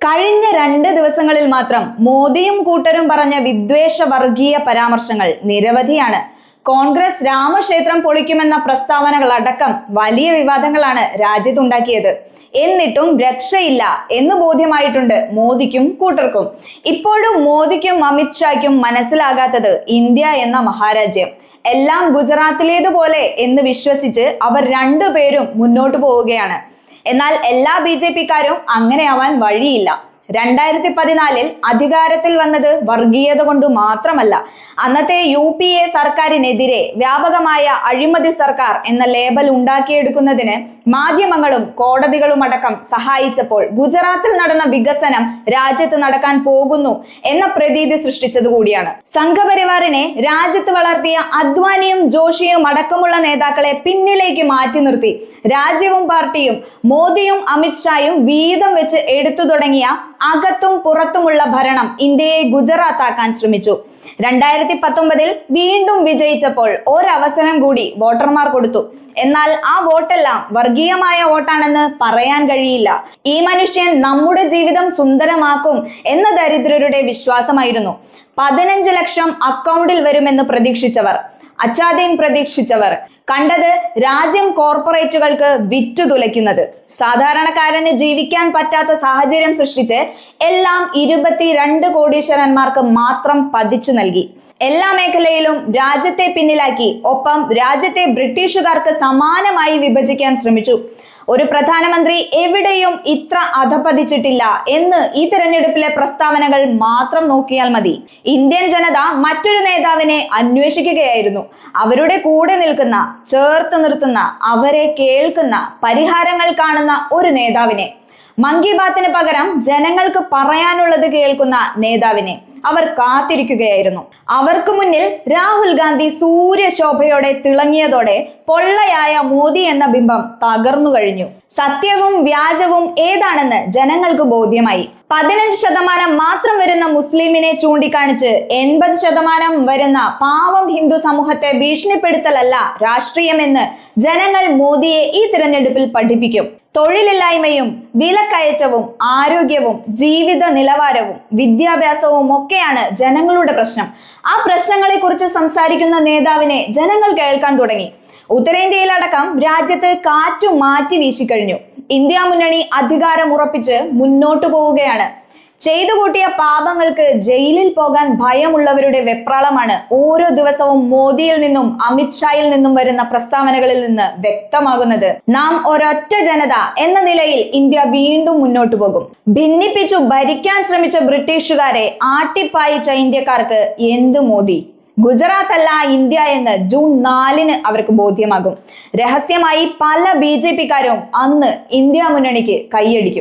കഴിഞ്ഞ രണ്ട് ദിവസങ്ങളിൽ മാത്രം മോദിയും കൂട്ടരും പറഞ്ഞ വിദ്വേഷ വർഗീയ പരാമർശങ്ങൾ നിരവധിയാണ്. കോൺഗ്രസ് രാമക്ഷേത്രം പൊളിക്കുമെന്ന പ്രസ്താവനകൾ അടക്കം വലിയ വിവാദങ്ങളാണ് രാജ്യത്തുണ്ടാക്കിയത് എന്നിട്ടും രക്ഷയില്ല എന്ന് ബോധ്യമായിട്ടുണ്ട് മോദിക്കും കൂട്ടർക്കും. ഇപ്പോഴും മോദിക്കും അമിത്ഷായ്ക്കും മനസ്സിലാകാത്തത് ഇന്ത്യ എന്ന മഹാരാജ്യം. എല്ലാം ഗുജറാത്തിലേതുപോലെ എന്ന് വിശ്വസിച്ച് അവർ രണ്ടുപേരും മുന്നോട്ടു പോവുകയാണ്. എന്നാൽ എല്ലാ ബി ജെ പിക്കാരും അങ്ങനെയാവാൻ വഴിയില്ല. രണ്ടായിരത്തി പതിനാലിൽ അധികാരത്തിൽ വന്നത് വർഗീയത കൊണ്ട് മാത്രമല്ല. അന്നത്തെ യു പി എ സർക്കാരിനെതിരെ വ്യാപകമായ അഴിമതി സർക്കാർ എന്ന ലേബൽ ഉണ്ടാക്കിയെടുക്കുന്നതിന് മാധ്യമങ്ങളും കോടതികളും അടക്കം സഹായിച്ചപ്പോൾ ഗുജറാത്തിൽ നടന്ന വികസനം രാജ്യത്ത് നടക്കാൻ പോകുന്നു എന്ന പ്രതീതി സൃഷ്ടിച്ചത് കൂടിയാണ്. സംഘപരിവാറിനെ രാജ്യത്ത് വളർത്തിയ അദ്വാനിയും ജോഷിയും അടക്കമുള്ള നേതാക്കളെ പിന്നിലേക്ക് മാറ്റി നിർത്തി. രാജ്യവും പാർട്ടിയും മോദിയും അമിത്ഷായും വീതം വെച്ച് എടുത്തു തുടങ്ങിയ അകത്തും പുറത്തുമുള്ള ഭരണം ഇന്ത്യയെ ഗുജറാത്താക്കാൻ ശ്രമിച്ചു. രണ്ടായിരത്തി പത്തൊമ്പതിൽ വീണ്ടും വിജയിച്ചപ്പോൾ ഒരവസരം കൂടി വോട്ടർമാർ കൊടുത്തു. എന്നാൽ ആ വോട്ടെല്ലാം വർഗീയമായ വോട്ടാണെന്ന് പറയാൻ കഴിയില്ല. ഈ മനുഷ്യൻ നമ്മുടെ ജീവിതം സുന്ദരമാക്കും എന്ന ദരിദ്രരുടെ വിശ്വാസമായിരുന്നു. പതിനഞ്ച് ലക്ഷം അക്കൗണ്ടിൽ വരുമെന്ന് പ്രതീക്ഷിച്ചവർ. അച്ചാദ്യം പ്രതീക്ഷിച്ചവർ കണ്ടത് രാജ്യം കോർപ്പറേറ്റുകൾക്ക് വിറ്റു തുലയ്ക്കുന്നത് സാധാരണക്കാരന് ജീവിക്കാൻ പറ്റാത്ത സാഹചര്യം സൃഷ്ടിച്ച് എല്ലാം ഇരുപത്തിരണ്ട് കോടീശ്വരന്മാർക്ക് മാത്രം പതിച്ചു നൽകി. എല്ലാ മേഖലയിലും രാജ്യത്തെ പിന്നിലാക്കി ഒപ്പം രാജ്യത്തെ ബ്രിട്ടീഷുകാർക്ക് സമാനമായി വിഭജിക്കാൻ ശ്രമിച്ചു. ഒരു പ്രധാനമന്ത്രി എവിടെയും ഇത്ര അധപതിച്ചിട്ടില്ല എന്ന് ഈ തിരഞ്ഞെടുപ്പിലെ പ്രസ്താവനകൾ മാത്രം നോക്കിയാൽ മതി. ഇന്ത്യൻ ജനത മറ്റൊരു നേതാവിനെ അന്വേഷിക്കുകയായിരുന്നു. അവരുടെ കൂടെ നിൽക്കുന്ന ചേർത്ത് നിർത്തുന്ന അവരെ കേൾക്കുന്ന പരിഹാരങ്ങൾ കാണുന്ന ഒരു നേതാവിനെ. മൻ കി ബാത്തിന് പകരം ജനങ്ങൾക്ക് പറയാനുള്ളത് കേൾക്കുന്ന നേതാവിനെ അവർ കാത്തിരിക്കുകയായിരുന്നു. അവർക്ക് മുന്നിൽ രാഹുൽ ഗാന്ധി സൂര്യശോഭയോടെ തിളങ്ങിയതോടെ പൊള്ളയായ മോദി എന്ന ബിംബം തകർന്നു കഴിഞ്ഞു. സത്യവും വ്യാജവും ഏതാണെന്ന് ജനങ്ങൾക്ക് ബോധ്യമായി. പതിനഞ്ച് ശതമാനം മാത്രം വരുന്ന മുസ്ലിമിനെ ചൂണ്ടിക്കാണിച്ച് എൺപത് ശതമാനം വരുന്ന പാവം ഹിന്ദു സമൂഹത്തെ ഭീഷണിപ്പെടുത്തലല്ല രാഷ്ട്രീയമെന്ന് ജനങ്ങൾ മോദിയെ ഈ തിരഞ്ഞെടുപ്പിൽ പഠിപ്പിക്കും. തൊഴിലില്ലായ്മയും വിലക്കയറ്റവും ആരോഗ്യവും ജീവിത നിലവാരവും വിദ്യാഭ്യാസവും ഒക്കെയാണ് ജനങ്ങളുടെ പ്രശ്നം. ആ പ്രശ്നങ്ങളെക്കുറിച്ച് സംസാരിക്കുന്ന നേതാവിനെ ജനങ്ങൾ കേൾക്കാൻ തുടങ്ങി. ഉത്തരേന്ത്യയിലടക്കം രാജ്യത്ത് കാറ്റു മാറ്റി വീശിക്കഴിഞ്ഞു. ഇന്ത്യ മുന്നണി അധികാരം ഉറപ്പിച്ച് മുന്നോട്ടു പോവുകയാണ്. ചെയ്തു കൂട്ടിയ പാപങ്ങൾക്ക് ജയിലിൽ പോകാൻ ഭയമുള്ളവരുടെ വെപ്രാളമാണ് ഓരോ ദിവസവും മോദിയിൽ നിന്നും അമിത്ഷായിൽ നിന്നും വരുന്ന പ്രസ്താവനകളിൽ നിന്ന് വ്യക്തമാകുന്നത്. നാം ഒരൊറ്റ ജനത എന്ന നിലയിൽ ഇന്ത്യ വീണ്ടും മുന്നോട്ടു പോകും. ഭിന്നിപ്പിച്ചു ഭരിക്കാൻ ശ്രമിച്ച ബ്രിട്ടീഷുകാരെ ആട്ടിപ്പായിച്ച ഇന്ത്യക്കാർക്ക് എന്ത് മോദി? ഗുജറാത്ത് അല്ല ഇന്ത്യ എന്ന് ജൂൺ നാലിന് അവർക്ക് ബോധ്യമാകും. രഹസ്യമായി പല ബി ജെ പിക്കാരും അന്ന് ഇന്ത്യ മുന്നണിക്ക് കൈയടിക്കും.